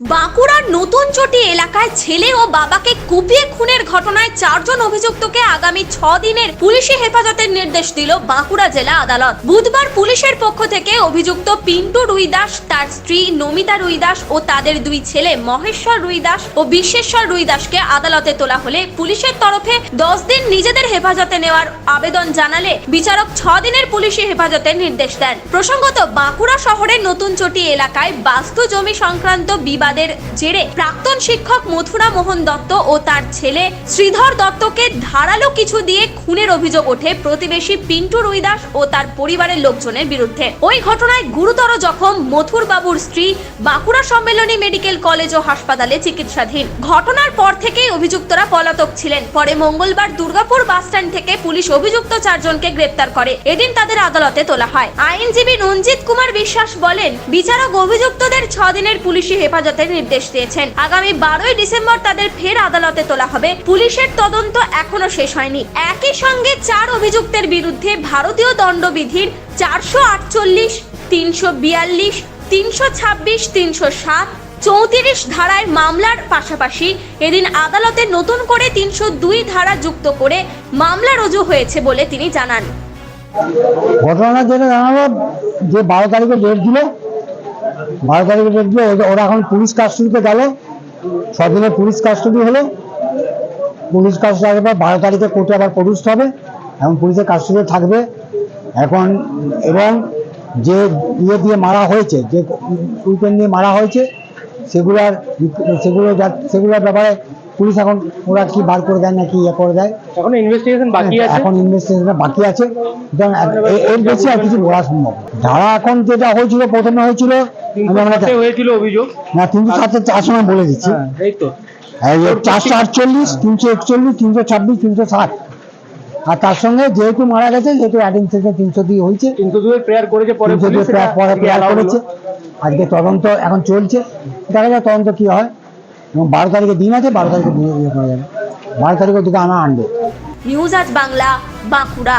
বাঁকুড়ার নতুন চটি এলাকায় ছেলে ও বাবাকে কুপিয়ে খুনের ঘটনায় চারজন অভিযুক্তকে আগামী ছ দিনের পুলিশি হেফাজতের নির্দেশ দিল বাঁকুড়া জেলা আদালত। বুধবার পুলিশের পক্ষ থেকে অভিযুক্ত পিন্টু রুইদাস, তার স্ত্রী নমিতা রুইদাস ও তাদের দুই ছেলে মহেশ্বর রুইদাস ও বিশ্বেশ্বর রুইদাসকে আদালতে তোলা হলে পুলিশের তরফে দশ দিন নিজেদের হেফাজতে নেওয়ার আবেদন জানালে বিচারক ছ দিনের পুলিশি হেফাজতের নির্দেশ দেন। প্রসঙ্গত বাঁকুড়া শহরের নতুন চটি এলাকায় বাস্তু জমি সংক্রান্ত বিবাদের জেরে প্রাক্তন শিক্ষক মথুরা মোহন দত্ত ও তার ছেলে শ্রীধর দত্তকে ধারালো কিছু দিয়ে খুনের অভিযোগ ওঠে প্রতিবেশী পিন্টু রুইদাস ও তার পরিবারের লোকজনের বিরুদ্ধে। ওই ঘটনায় গুরুতর জখম মথুর বাবুর স্ত্রী বাঁকুড়া সম্মেলনী মেডিকেল কলেজ ও হাসপাতালে চিকিৎসাধীন। ঘটনার পর থেকেই অভিযুক্তরা পলাতক ছিলেন। পরে মঙ্গলবার দুর্গাপুর বাসস্ট্যান্ড থেকে পুলিশ অভিযুক্ত চারজনকে গ্রেপ্তার করে। এদিন তাদের আদালতে তোলা হয়। আইনজীবী রঞ্জিত কুমার বিশ্বাস বলেন, বিচারক অভিযুক্তদের ছদিনের দিনের পুলিশি হেফাজতের নির্দেশ দিয়েছেন। আগামী বারোই ডিসেম্বর তাদের ফের আদালতে তোলা হবে। পুলিশের তদন্ত এখনও শেষ হয়নি। একই সঙ্গে চার অভিযুক্তের বিরুদ্ধে ভারতীয় দণ্ডবিধির চারশো আটচল্লিশ, তিনশো বিয়াল্লিশ, তিনশো ছাব্বিশ, তিনশো সাত, চৌত্রিশ ধারায় মামলার পাশাপাশি এদিন আদালতে নতুন করে তিনশো দুই ধারা যুক্ত করে মামলা রুজু হয়েছে বলে তিনি জানান। ঘটনা যেটা জানাব যে বারো তারিখে ডেট দিল। বারো তারিখে ডেট দিল ওরা- এখন পুলিশ কাস্টডিতে গেল। ছদিনের পুলিশ কাস্টডি হলো। পুলিশ কাস্টডি পর বারো তারিখে কোর্টে আবার প্রডিউস হবে। এখন পুলিশের কাস্টডি থাকবে। এখন এবং যে ইয়ে দিয়ে মারা হয়েছে যে উইপেন দিয়ে মারা হয়েছে সেগুলার সেগুলো যা- সেগুলোর ব্যাপারে পুলিশ এখন ওরা কি বার করে দেয় না কি ইয়ে করে দেয়। এখন ইনভেস্টিগেশন বাকি আছে? এখন ইনভেস্টিগেশন বাকি আছে। এর বেশি আর কিছু বলা সম্ভব। ধারা এখন যেটা হয়েছিল প্রথমে হয়েছিল হয়েছিল অভিযোগ। না তিনশো সাথে চার সময় বলে দিচ্ছি। হ্যাঁ এই তো। চারশো আটচল্লিশ তিনশো একচল্লিশ তিনশো ছাব্বিশ তিনশো ষাট। আর তার সঙ্গে যেহেতু মারা গেছে যেহেতু অ্যাডিং থেকে তিনশো দুই হয়েছে। তিনশো দুয়ে প্রেয়ার করেছে পরে তিনশো দুই পুলিশ সেটা পরে প্রেয়ার করেছে। আজকে তদন্ত এখন চলছে। দেখা যাক তদন্ত কি হয়। এবং বারো তারিখে দিন আছে বারো তারিখে দিয়ে ইয়ে করা যাবে। বারো তারিখের দিকে আনা আনবে। নিউজ আজ বাংলা বাঁকুড়া।